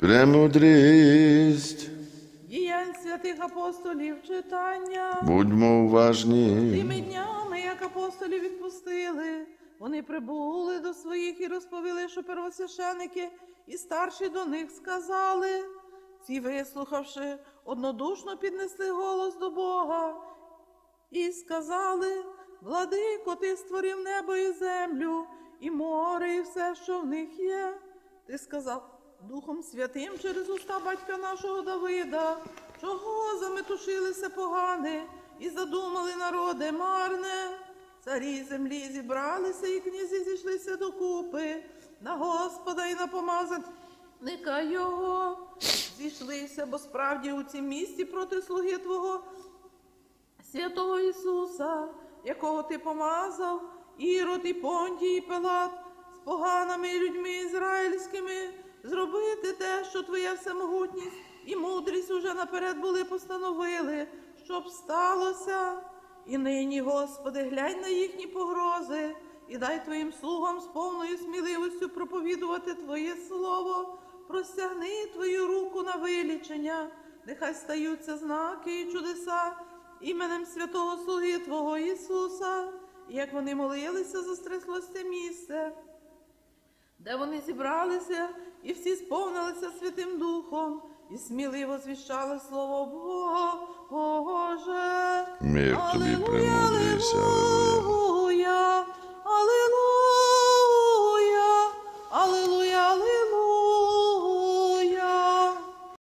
Премудрість, Діянь святих апостолів читання. будьмо уважні. Тими днями, як апостолів відпустили, вони прибули до своїх і розповіли, що первосвященики і старші до них сказали. Ці, вислухавши, однодушно піднесли голос до Бога і сказали: Владико, ти створив небо і землю, і море, і все, що в них є. Ти сказав Духом Святим через уста батька нашого Давида, чого заметушилися погани і задумали народи марне. Царі землі зібралися, і князі зійшлися докупи на Господа і на помазанника Його. Зійшлися, бо справді у цім місті проти слуги Твого святого Ісуса, якого ти помазав, Ірод і Понтій, і Пилат, поганими людьми ізраїльськими, зробити те, що твоя всемогутність і мудрість уже наперед були постановили, щоб сталося. І нині, Господи, глянь на їхні погрози і дай Твоїм слугам з повною сміливістю проповідувати Твоє Слово, простягни Твою руку на вилічення, нехай стаються знаки і чудеса іменем святого Слуги Твого Ісуса, і як вони молилися, застряслось це місце, де вони зібралися і всі сповнилися Святим Духом, і сміливо звіщали Слово Бога, Боже. Мир тобі, примудрився.